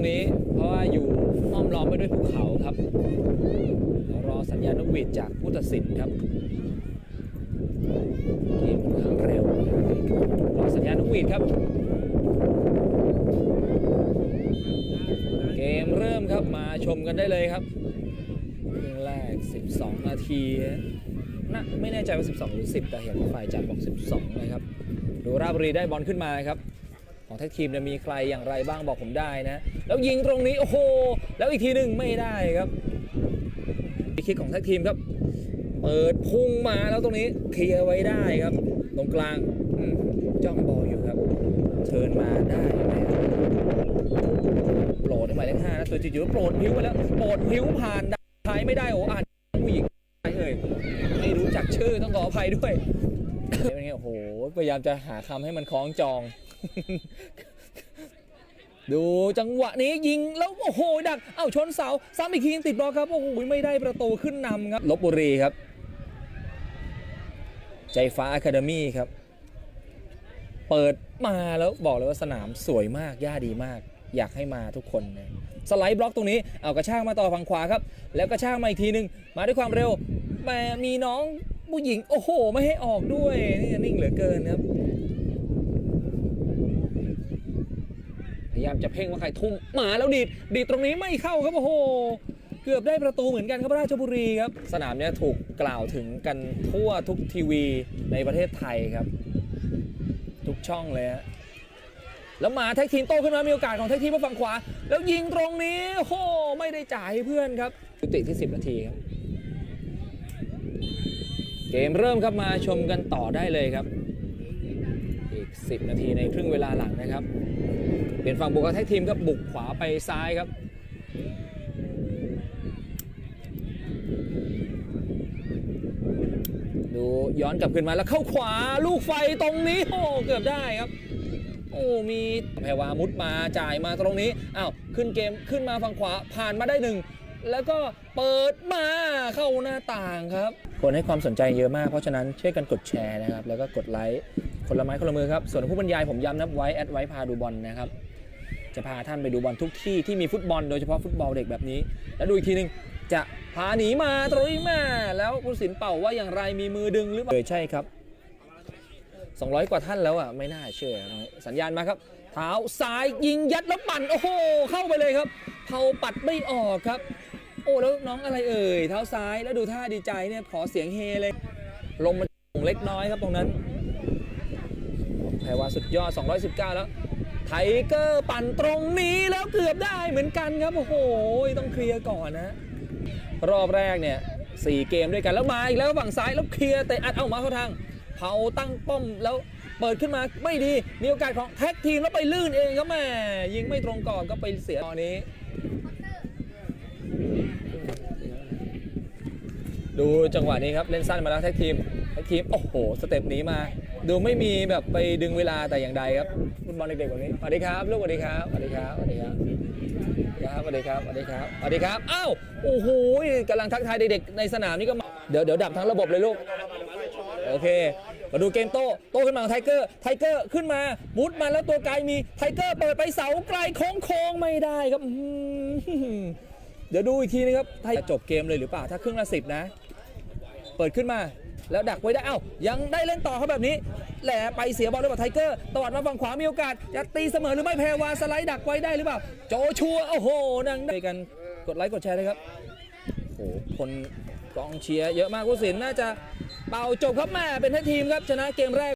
รงนี้ เพราะว่าอยู่อ้อมล้อมไปด้วยภูเขาครับ รอสัญญาณนกหวีดจากผู้ตัดสินครับเกมค่อนข้างเร็วรอสัญญาณนกหวีดครับ เกมเริ่มครับมาชมกันได้เลยครับครึ่งแรก 12 นาทีนะไม่แน่ใจว่า 12 หรือ 10 แต่เห็นฝ่ายจัดบอก 12 นะครับ ดูราบรีได้บอลขึ้นมาครับ ของแท็กทีมเนี่ยมีใครอย่างไรบ้างบอกผมได้นะ แล้วยิงตรงนี้โอ้โหแล้วอีกทีหนึ่งไม่ได้ครับอีคิกของแท็กทีมครับ เปิดพุ่งมาแล้วตรงนี้เคลียร์ไว้ได้ครับ ตรงกลางจ้องบอลอยู่ครับเทิร์นมาได้ไหมโปรดให้หมายเลขห้านะตัวจิ๋วโปรดพิ้วไปแล้วโปรดพิ้วผ่านท้ายไม่ได้โอ้อ่านผู้หญิงเอ่ยไม่รู้จักชื่อต้องขออภัยด้วย เป็นไงโอ้โหพยายามจะหาคำให้มันคล้องจอง ดูจังหวะนี้ยิงแล้วโอ้โหดักเอ้าชนเสาซ้ำอีกทีติดบล็อกครับโอ้โหไม่ได้ประตูขึ้นนำครับลบบุรีครับ ใจฟ้าอะคาเดมี่ครับ เปิดมาแล้วบอกเลยว่าสนามสวยมากหญ้าดีมาก อยากให้มาทุกคนนะสไลด์บล็อกตรงนี้เอากระชางมาต่อฝั่งขวาครับ แล้วกระชางมาอีกทีนึง มาด้วยความเร็วแต่มีน้อง ผู้หญิงโอ้โห ไม่ให้ออกด้วยนี่นิ่งเหลือเกินครับ พยายามจะเพ่งว่าใครทุ่มหมาแล้วดีดดีดตรงนี้ไม่เข้าครับโอ้โห เกือบได้ประตูเหมือนกันครับราชบุรีครับ สนามเนี้ยถูกกล่าวถึงกันทั่วทุกทีวีในประเทศไทยครับ ทุกช่องเลยฮะแล้วมาแท็กทีมโตขึ้นมามีโอกาสของแท็กทีมมาฝั่งขวา แล้วยิงตรงนี้โอ้โหไม่ได้จ่ายให้เพื่อนครับยุติที่ 10 นาทีครับ เกมเริ่มครับมาชมกันต่อได้เลยครับ อีก 10 นาทีในครึ่งเวลาหลังนะครับ เปลี่ยนฝั่งบุกแท็กทีมครับบุกขวาไปซ้ายครับดูย้อนกลับขึ้นมาแล้วเข้าขวาลูกไฟตรงนี้โอ้เกือบได้ครับ โอ้มีแพรวามุดมาจ่ายมาตรงนี้อ้าวขึ้นเกมขึ้นมาฝั่งขวาผ่านมาได้หนึ่งแล้วก็เปิดมาเข้าหน้าต่างครับ คนให้ความสนใจเยอะมาก เพราะฉะนั้นช่วยกันกดแชร์นะครับ แล้วก็กดไลค์ คนละไม้คนละมือครับ ส่วนผู้บรรยายผมย้ำนะไว้แอดไว้พาดูบอลนะครับ จะพาท่านไปดูบอลทุกที่ที่มีฟุตบอลโดยเฉพาะฟุตบอลเด็กแบบนี้ แล้วดูอีกทีหนึงจะพาหนีมาตรงนี้มาแล้วผู้สินเป่าว่าอย่างไรมีมือดึงหรือเปล่าเออใช่ครับ 200 กว่าท่านแล้วอะไม่น่าเชื่อ สัญญาณมาครับ เท้าซ้ายยิงยัดแล้วปั่นโอ้โหเข้าไปเลยครับเผาปัดไม่ออกครับ โอ้แล้วน้องอะไรเอ่ยเท้าซ้ายแล้วดูท่าดีใจเนี่ยขอเสียงเฮเลย ลงมาเล็กน้อยครับตรงนั้นแพรว่าสุดยอด 219 แล้ว ไทเกอร์ปั่นตรงนี้แล้วเกือบได้เหมือนกันครับ โอ้โห ต้องเคลียร์ก่อนนะ รอบแรกเนี่ยสี่เกมด้วยกันแล้วมาอีกแล้วฝั่งซ้ายแล้วเคลียร์แต่อัดเอามาเข้าทาง เผาตั้งป้อมแล้วเปิดขึ้นมาไม่ดี มีโอกาสของแท็กทีมแล้วไปลื่นเองครับแม่ยิงไม่ตรงก่อนก็ไปเสียตอนนี้ ดูจังหวะนี้ครับเล่นสั้นมาแล้วแท็กทีมแท็กทีมโอ้โหสเต็ปนี้มา ดูไม่มีแบบไปดึงเวลาแต่อย่างใดครับฟุตบอลเด็กๆแบบนี้สวัสดีครับลูกสวัสดีครับสวัสดีครับสวัสดีครับสวัสดีครับสวัสดีครับสวัสดีครับอ้าวโอ้โหกำลังทักทายเด็กๆในสนามนี่ก็เดี๋ยวเดี๋ยวดับทั้งระบบเลยลูกโอเค มาดูเกมโต้โต้ขึ้นมาของไทเกอร์ไทเกอร์ขึ้นมามุดมาแล้วตัวไกลมีไทเกอร์เปิดไปเสาไกลโค้งโค้งๆไม่ได้ครับเดี๋ยวดูอีกทีนะครับไทยจบเกมเลยหรือเปล่า ถ้าครึ่งละสิบนะ เปิดขึ้นมา แล้วดักไว้ได้เอ้ายังได้เล่นต่อเขาแบบนี้แหละไปเสียบอลเลยว่าไทเกอร์ตวัดมาฝั่งขวามีโอกาส จะตีเสมอหรือไม่แพรวาสไลด์ดักไว้ได้หรือเปล่า โจชัวโอ้โหนังได้กันกดไลค์กดแชร์เลยครับโอ้โหคนกองเชียร์เยอะมากผู้สินน่าจะเป่าจบครับแม่เป็นทั้ทีมครับชนะเกมแรก